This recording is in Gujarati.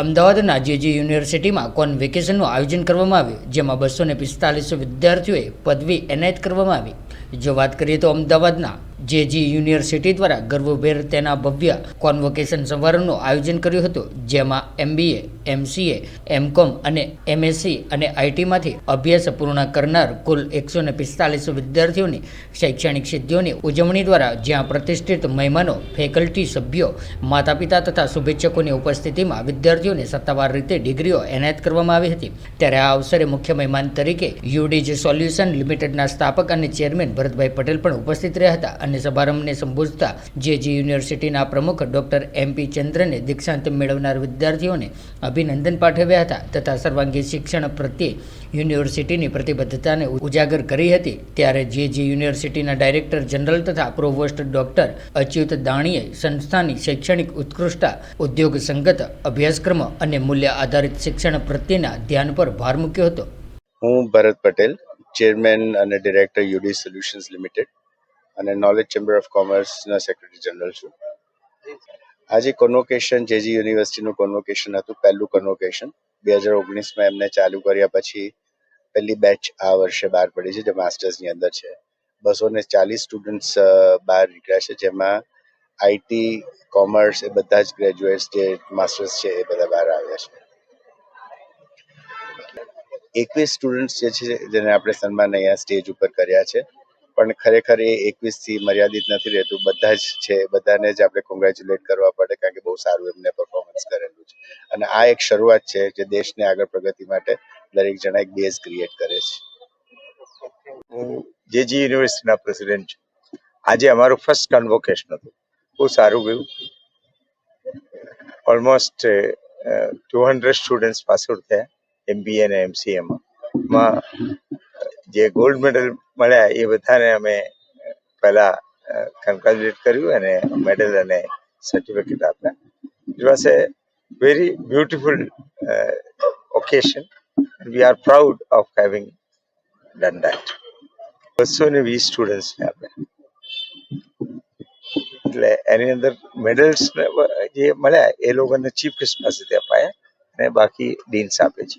અમદાવાદના જેજી યુનિવર્સિટીમાં કોન્વેકેશનનું આયોજન કરવામાં આવ્યું, જેમાં બસો ને પિસ્તાલીસ વિદ્યાર્થીઓએ પદવી એનાયત કરવામાં આવી. જો વાત કરીએ તો અમદાવાદના જેજી યુનિવર્સિટી દ્વારા ગર્વભેર તેના ભવ્ય કોન્વોકેશન સમારોહનું આયોજન કર્યું હતું, જેમાં એમબીએ, એમસીએ, એમકોમ અને એમએસસી અને આઈટીમાંથી અભ્યાસ પૂર્ણ કરનાર કુલ એકસો ને પિસ્તાલીસ વિદ્યાર્થીઓની શૈક્ષણિક સિદ્ધિઓની ઉજવણી દ્વારા જ્યાં પ્રતિષ્ઠિત મહેમાનો, ફેકલ્ટી સભ્યો માતા પિતા તથા શુભેચ્છકોની ઉપસ્થિતિમાં વિદ્યાર્થીઓને સત્તાવાર રીતે ડિગ્રીઓ એનાયત કરવામાં આવી હતી. ત્યારે આ અવસરે મુખ્ય મહેમાન તરીકે યુડીજી સોલ્યુશન લિમિટેડના સ્થાપક અને ચેરમેન ભરતભાઈ પટેલ પણ ઉપસ્થિત રહ્યા હતા અને સમારંભને સંબોધતા જેજી યુનિવર્સિટીના પ્રમુખ ડોક્ટર એમપી ચંદ્રને દીક્ષાંત મેળવનાર વિદ્યાર્થીઓને અભિનંદન પાઠવ્યા હતા તથા સર્વાંગી શિક્ષણ પ્રત્યે યુનિવર્સિટીની પ્રતિબદ્ધતાને ઉજાગર કરી હતી. ત્યારે જેજી યુનિવર્સિટીના ડાયરેક્ટર જનરલ તથા પ્રોવોસ્ટ ડોક્ટર અચ્યુત દાણીએ સંસ્થાની શૈક્ષણિક ઉત્કૃષ્ટતા, ઉદ્યોગ સંગત, અભ્યાસક્રમ અને મૂલ્ય આધારિત શિક્ષણ પ્રત્યેના ધ્યાન પર ભાર મૂક્યો હતો. હું ભરત પટેલ, ચેરમેન અને ડિરેક્ટર યુડી સોલ્યુશન્સ લિમિટેડ. અને નોલેજ ચેમ્બર ઓફ કોમર્સના સેક્રેટરી જનરલ છું. આજે કોન્વોકેશન જેજી યુનિવર્સિટીનું કોન્વોકેશન હતું, પહેલું કોન્વોકેશન બે હજાર ઓગણીસમાં એમને ચાલુ કર્યા પછી પહેલી બેચ આ વર્ષે બહાર પડી છે, જે માસ્ટર્સની અંદર છે. બસો ને ચાલીસ સ્ટુડન્ટ્સ બહાર નીકળ્યા છે, જેમાં આઈટી કોમર્સ એ બધા જ ગ્રેજ્યુએટ્સ જે માસ્ટર્સ છે એ બધા બહાર આવ્યા છે. એકવીસ સ્ટુડન્ટ્સ જે છે, જેને આપણે સન્માન અહીંયા સ્ટેજ ઉપર કર્યા છે. પણ ખરેખર એ એકવીસથી મર્યાદિત નથી રહેતું. બધા જ છે, બધાને જ આપણે કોંગ્રેચ્યુલેટ કરવા પડે કારણ કે બહુ સારું એમને પરફોર્મન્સ કરેલું છે. અને આ એક શરૂઆત છે જે દેશને આગળ પ્રગતિ માટે દરેક જણા એક બેઝ ક્રિએટ કરે છે. હું જેજી યુનિવર્સિટીના પ્રેસિડેન્ટ છું. આજે અમારું ફર્સ્ટ કન્વોકેશન હતું. બહુ સારું ગયું. Almost two hundred students pass out થયા એમબીએ અને એમસીએમાં જે ગોલ્ડ મેડલ મળ્યા એ બધાને અમે પહેલા કન્ગ્રેચ્યુલેટ કર્યું અને મેડલ અને સર્ટિફિકેટ આપ્યા. It was a very beautiful occasion we are proud of having done that બસો ને વીસ સ્ટુડન્ટ્સને આપ્યા. એટલે એની અંદર મેડલ્સ જે મળ્યા એ લોકોને ચીફ ગેસ્ટ પાસેથી અપાયા અને બાકી ડીન્સ આપે છે.